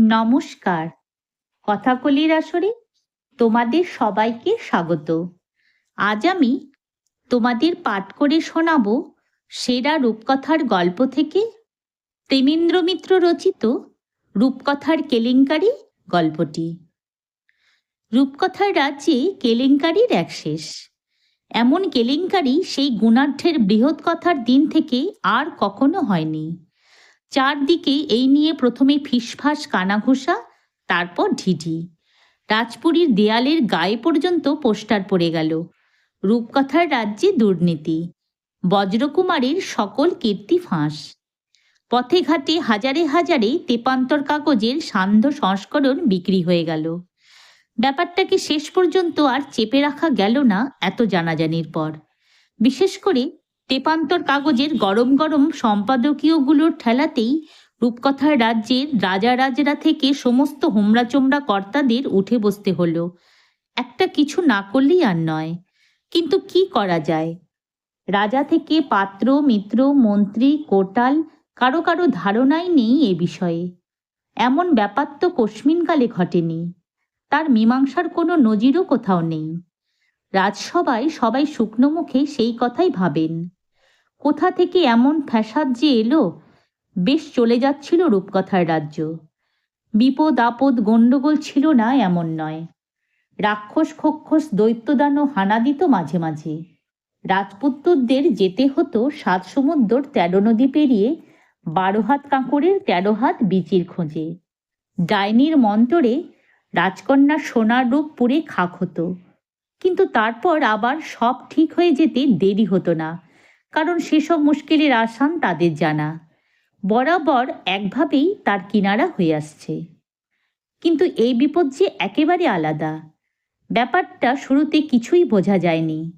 নমস্কার। কথাকলির আসরে তোমাদের সবাইকে স্বাগত। আজ আমি তোমাদের পাঠ করে শোনাব সেরা রূপকথার গল্প থেকে প্রেমেন্দ্র মিত্র রচিত রূপকথার কেলেঙ্কারি গল্পটি। রূপকথার রাজ্যে কেলেঙ্কারির এক শেষ। এমন কেলেঙ্কারি সেই গুণাঢ্যের বৃহৎ কথার দিন থেকে আর কখনো হয়নি। চারদিকে এই নিয়ে প্রথমে ফিসফাস কানাঘোষা, তারপর ঢিঢি। রাজপুরীর দেয়ালের গায়ে পর্যন্ত পোস্টার পড়ে গেল। রূপকথার রাজ্যে দুর্নীতি। বজ্রকুমারের সকল কীর্তি ফাঁস। পথে ঘাটে হাজারে হাজারে তেপান্তর কাগজের সান্ধ্য সংস্করণ বিক্রি হয়ে গেল। ব্যাপারটাকে শেষ পর্যন্ত আর চেপে রাখা গেল না এত জানাজানির পর। বিশেষ করে তেপান্তর কাগজের গরম গরম সম্পাদকীয়গুলোর ঠেলাতেই রূপকথার রাজ্যের রাজা রাজরা থেকে সমস্ত হোমরা চোমরা কর্তাদের উঠে বসতে হলো। একটা কিছু না করলেই আর নয়। কিন্তু কি করা যায়? রাজা থেকে পাত্র, মিত্র, মন্ত্রী, কোটাল কারও কারও ধারণাই নেই এ বিষয়ে। এমন ব্যাপার তো কস্মিনকালে ঘটেনি। তার মীমাংসার কোনো নজিরও কোথাও নেই। রাজসভায় সবাই শুকনো মুখে সেই কথাই ভাবেন। কোথা থেকে এমন ফ্যাসাদ যে এলো? বেশ চলে যাচ্ছিল রূপকথার রাজ্য। বিপদ আপদ গণ্ডগোল ছিল না এমন নয়। রাক্ষস খক্ষস দৈত্যদানও হানা দিত মাঝে মাঝে। রাজপুত্রদের যেতে হতো সাত সমুদ্র তেরো নদী পেরিয়ে বারো হাত কাঁকড়ের তেরো হাত বিচির খোঁজে। ডাইনির মন্তরে রাজকন্যার সোনার রূপ পুড়ে খাক হতো। কিন্তু তারপর আবার সব ঠিক হয়ে যেতে দেরি হতো না। কারণ সেসব মুশকিলের আসান তাদের জানা। বরাবর একভাবেই তার কিনারা হয়ে আসছে। কিন্তু এই বিপদ যে একেবারে আলাদা। ব্যাপারটা শুরুতে কিছুই বোঝা যায়নি।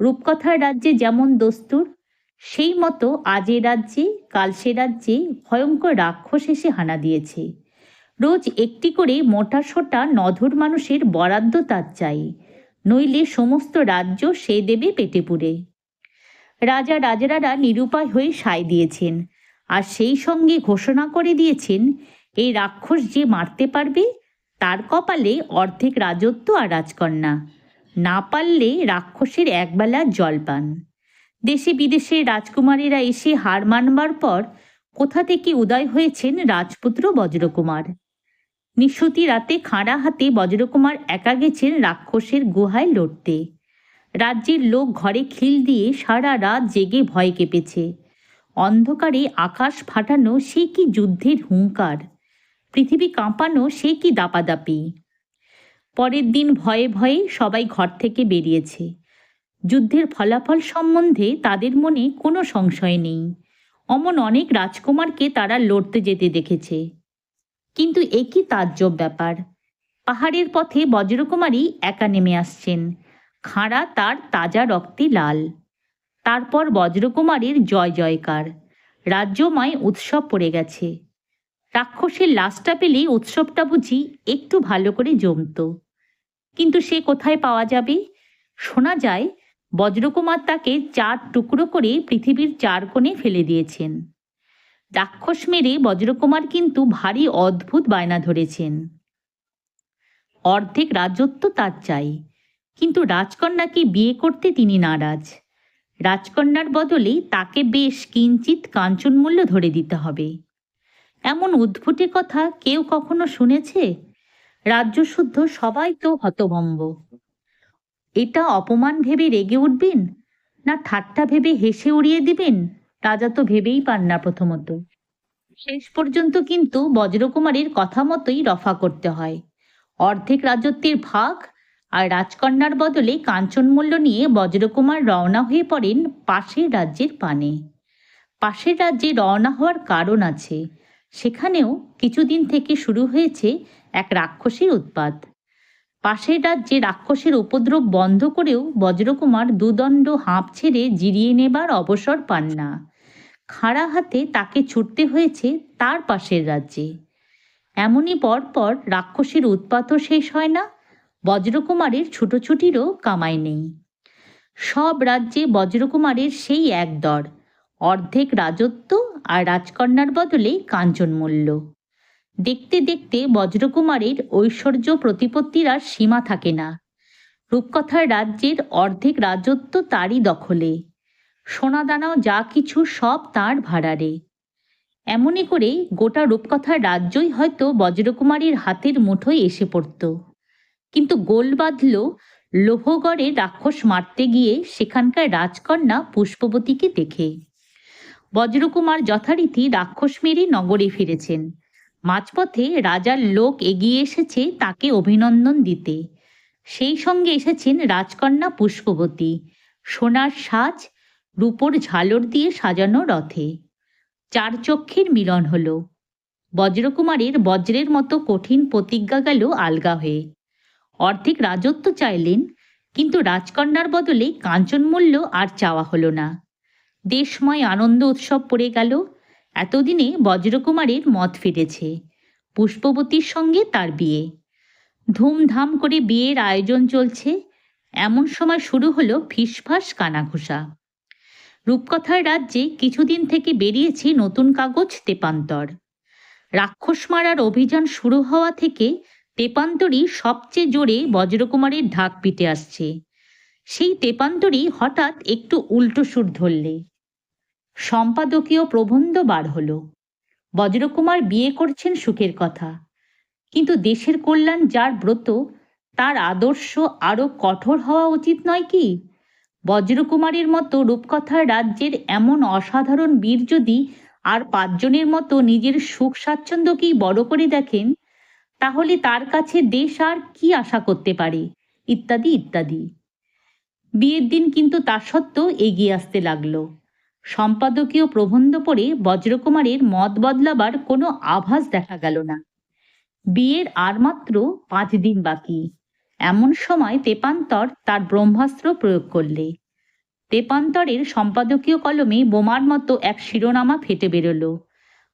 রূপকথার রাজ্যে যেমন দস্তুর, সেই মতো আজে রাজ্যে, কাল সে রাজ্যে ভয়ঙ্কর রাক্ষস এসে হানা দিয়েছে। রোজ একটি করে মোটা সোটা নধর মানুষের বরাদ্দ তার চাই, নইলে সমস্ত রাজ্য সে দেবে পেটে পুড়ে। রাজা রাজারারা নিরুপায় হয়ে সায় দিয়েছেন। আর সেই সঙ্গে ঘোষণা করে দিয়েছেন, এই রাক্ষস যে মারতে পারবে, তার কপালে অর্ধেক রাজত্ব আর রাজকন্যা। না পারলে রাক্ষসের একবেলা জল পান। দেশে বিদেশে রাজকুমারীরা এসে হার মানবার পর কোথা থেকে উদয় হয়েছেন রাজপুত্র বজ্রকুমার? নিশুতি রাতে খাঁড়া হাতে বজ্রকুমার একা গেছেন রাক্ষসের গুহায় লড়তে। রাজ্যের লোক ঘরে খিল দিয়ে সারা রাত জেগে ভয় কেঁপেছে। অন্ধকারে আকাশ ফাটানো সে কি যুদ্ধের হুঙ্কার? পৃথিবী কাঁপানো সে কি দাপাদাপি? পরের দিন ভয়ে ভয়ে সবাই ঘর থেকে বেরিয়েছে। যুদ্ধের ফলাফল সম্বন্ধে তাদের মনে কোনো সংশয় নেই। অমন অনেক রাজকুমারকে তারা লড়তে যেতে দেখেছে। কিন্তু একই তাজ্জব ব্যাপার? পাহাড়ের পথে বজ্রকুমারী একা নেমে আসছেন। খাঁড়া তার তাজা রক্তে লাল। তারপর বজ্রকুমারের জয় জয়কার। রাজ্যময় উৎসব পড়ে গেছে। রাক্ষসের লাশটা পেলেই উৎসবটা বুঝি একটু ভালো করে জমত। কিন্তু সে কোথায় পাওয়া যাবে? শোনা যায়, বজ্রকুমার তাকে চার টুকরো করে পৃথিবীর চার কোণে ফেলে দিয়েছেন। রাক্ষস মেরে বজ্রকুমার কিন্তু ভারী অদ্ভুত বায়না ধরেছেন। অর্ধেক রাজত্ব তার চাই। কিন্তু রাজকন্যাকে বিয়ে করতে তিনি নারাজ? রাজকন্যার বদলে তাকে বেশ কিঞ্চিত কাঞ্চনমূল্য ধরে দিতে হবে। এমন উদ্ভুটে কথা কেউ কখনো শুনেছে? রাজ্যশুদ্ধ সবাই তো হতভম্ব। এটা অপমান ভেবে রেগে উঠবেন না ঠাট্টা ভেবে হেসে উড়িয়ে দিবেন? রাজা তো ভেবেই পান না প্রথমত। শেষ পর্যন্ত কিন্তু বজ্রকুমারের কথা মতোই রফা করতে হয়। অর্ধেক রাজত্বের ভাগ আর রাজকন্যার বদলে কাঞ্চনমূল্য নিয়ে বজ্রকুমার রওনা হয়ে পড়েন পাশের রাজ্যের পানে। পাশের রাজ্যে রওনা হওয়ার কারণ আছে। সেখানেও কিছুদিন থেকে শুরু হয়েছে এক রাক্ষসীর উৎপাত। পাশের রাজ্যে রাক্ষসের উপদ্রব বন্ধ করেও বজ্রকুমার দুদণ্ড হাঁপ ছেড়ে জিরিয়ে নেবার অবসর পান না। খাড়া হাতে তাকে ছুটতে হয়েছে তার পাশের রাজ্যে। এমনই পরপর রাক্ষসের উৎপাতও শেষ হয় না বজ্রকুমারের ছুটোছুটিরও কামাই নেই। সব রাজ্যে বজ্রকুমারের সেই এক দর। অর্ধেক রাজত্ব আর রাজকন্যার বদলে কাঞ্চনমূল্য দেখতে দেখতে বজ্রকুমারের ঐশ্বর্য প্রতিপত্তির আর সীমা থাকে না। রূপকথার রাজ্যের অর্ধেক রাজত্ব তারই দখলে। সোনাদানাও যা কিছু সব তার ভাড়ারে। এমনই করে গোটা রূপকথার রাজ্যই হয়তো বজ্রকুমারীর হাতের মুঠোয় এসে পড়ত। কিন্তু গোল বাঁধল লোহগড়ে রাক্ষস মারতে গিয়ে সেখানকার রাজকন্যা পুষ্পবতীকে দেখে। বজ্রকুমার যথারীতি রাক্ষস মেরে নগরে ফিরেছেন। মাঝপথে রাজার লোক এগিয়ে এসেছে তাকে অভিনন্দন দিতে। সেই সঙ্গে এসেছেন রাজকন্যা পুষ্পবতী। সোনার সাজ, রূপোর ঝালর দিয়ে সাজানো রথে। চার চক্ষের মিলন হলো। বজ্রকুমারের বজ্রের মতো কঠিন প্রতিজ্ঞা গেল আলগা হয়ে। অর্ধেক রাজত্ব চাইলেন, কিন্তু রাজকন্যার বদলে কাঞ্চনমূল্য আর চাওয়া হলো না। দেশময় আনন্দ উৎসব পড়ে গেল, এতদিনে বজ্রকুমারের মত ফিরেছে, পুষ্পবতীর সঙ্গে তার বিয়ে। ধুমধাম করে বিয়ের আয়োজন চলছে, এমন সময় শুরু হলো ফিসফাস কানাঘুষা। রূপকথার রাজ্যে কিছুদিন থেকে বেরিয়েছে নতুন কাগজ তেপান্তর। রাক্ষস মারার অভিযান শুরু হওয়া থেকে তেপান্তরই সবচেয়ে জোরে বজ্রকুমারের ঢাক পিটে আসছে। সেই তেপান্তরী হঠাৎ একটু উল্টো সুর ধরলে। সম্পাদকীয় প্রবন্ধ বার হলো। বজ্রকুমার বিয়ে করছেন সুখের কথা। কিন্তু দেশের কল্যাণ যার ব্রত, তার আদর্শ আরও কঠোর হওয়া উচিত নয় কি? বজ্রকুমারের মতো রূপকথার রাজ্যের এমন অসাধারণ বীর যদি আর পাঁচজনের মতো নিজের সুখ স্বাচ্ছন্দ্যকেই বড় করে দেখেন তাহলে তার কাছে দেশ আর কি আশা করতে পারে? ইত্যাদি ইত্যাদি। বিয়ের দিন কিন্তু তা সত্ত্বেও এগিয়ে আসতে লাগল। সম্পাদকীয় প্রবন্ধ পড়ে বজ্রকুমারের মত বদলাবার কোনো আভাস দেখা গেল না। বিয়ের আর মাত্র পাঁচ দিন বাকি। এমন সময় তেপান্তর তার ব্রহ্মাস্ত্র প্রয়োগ করলে। তেপান্তরের সম্পাদকীয় কলমে বোমার মতো এক শিরোনামা ফেটে বেরোল।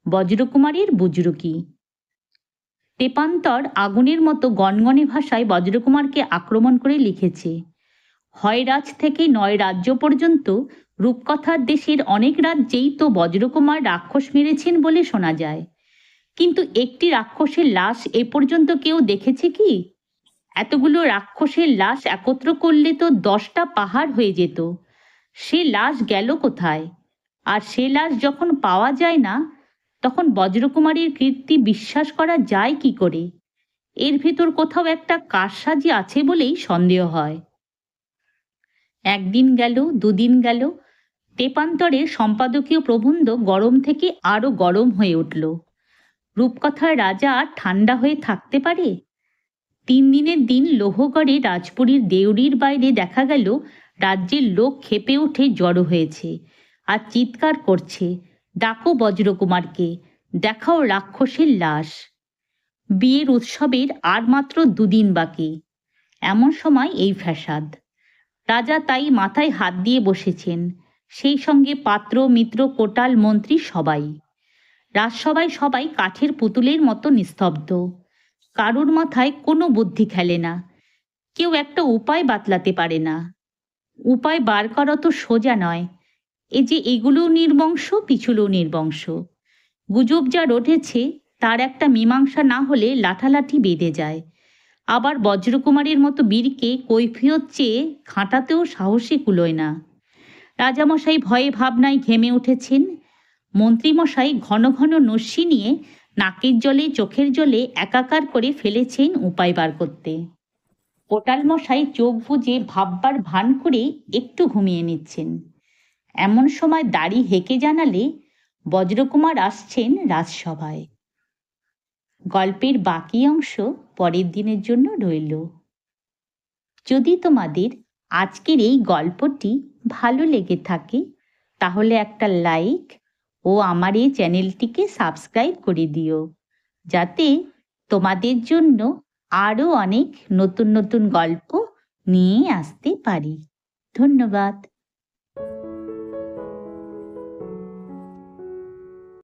বজ্রকুমারীর বুজরুকি। তেপান্তর আগুনের মতো গনগনে ভাষায় বজ্রকুমারকে আক্রমণ করে লিখেছে হয় রাজ থেকে নয় রাজ্য পর্যন্ত রূপকথার দেশের অনেক রাজ্যেই তো বজ্রকুমার রাক্ষস মেরেছেন বলে শোনা যায়। কিন্তু একটি রাক্ষসের লাশ এ পর্যন্ত কেউ দেখেছে কি? এতগুলো রাক্ষসের লাশ একত্র করলে তো দশটা পাহাড় হয়ে যেত। সে লাশ গেল কোথায়? আর সে লাশ যখন পাওয়া যায় না তখন বজ্রকুমারীর কীর্তি বিশ্বাস করা যায় কি করে? এর ভেতর কোথাও একটা কারসাজি আছে বলেই সন্দেহ হয়। একদিন গেল, দুদিন গেল তেপান্তরের সম্পাদকীয় প্রবন্ধ গরম থেকে আরও গরম হয়ে উঠল। রূপকথার রাজা ঠান্ডা হয়ে থাকতে পারে? তিন দিনের দিন লোহগড়ে রাজপুরীর দেউরির বাইরে দেখা গেল, রাজ্যের লোক খেপে উঠে জড়ো হয়েছে আর চিৎকার করছে। ডাকো বজ্রকুমারকে, দেখাও রাক্ষসের লাশ। বিয়ের উৎসবের আর মাত্র দুদিন বাকি। এমন সময় এই ফ্যাসাদ রাজা তাই মাথায় হাত দিয়ে বসেছেন। সেই সঙ্গে পাত্র, মিত্র, কোটাল, মন্ত্রী সবাই। রাজসভায় সবাই কাঠের পুতুলের মতো নিস্তব্ধ। কারুর মাথায় কোনো বুদ্ধি খেলে না। কেউ একটা উপায় বাতলাতে পারে না। উপায় বার করা তো সোজা নয়। এ যে এগুলোও নির্বংশ পিছুলেও নির্বংশ। গুজব যা রটেছে, তার একটা মীমাংসা না হলে লাঠালাঠি বেঁধে যায়। আবার বজ্রকুমারের মতো বীরকে কৈফিয়ত চেয়ে খাঁটাতেও সাহসী কুলোয় না। রাজামশাই ভয়ে ভাবনায় ঘেমে উঠেছেন। মন্ত্রীমশাই ঘন ঘন নস্যি নিয়ে নাকের জলে, চোখের জলে একাকার করে ফেলেছেন উপায় বার করতে। কোটাল মশাই চোখ বুজে ভাববার ভান করে একটু ঘুমিয়ে নিচ্ছেন। এমন সময় দাড়ি হেঁকে জানালে বজ্রকুমার আসছেন রাজসভায়। গল্পের বাকি অংশ পরের দিনের জন্য রইল। যদি তোমাদের আজকের এই গল্পটি ভালো লেগে থাকে, তাহলে একটা লাইক ও আমার এই চ্যানেলটিকে সাবস্ক্রাইব করে দিও, যাতে তোমাদের জন্য আরও অনেক নতুন নতুন গল্প নিয়ে আসতে পারি। ধন্যবাদ।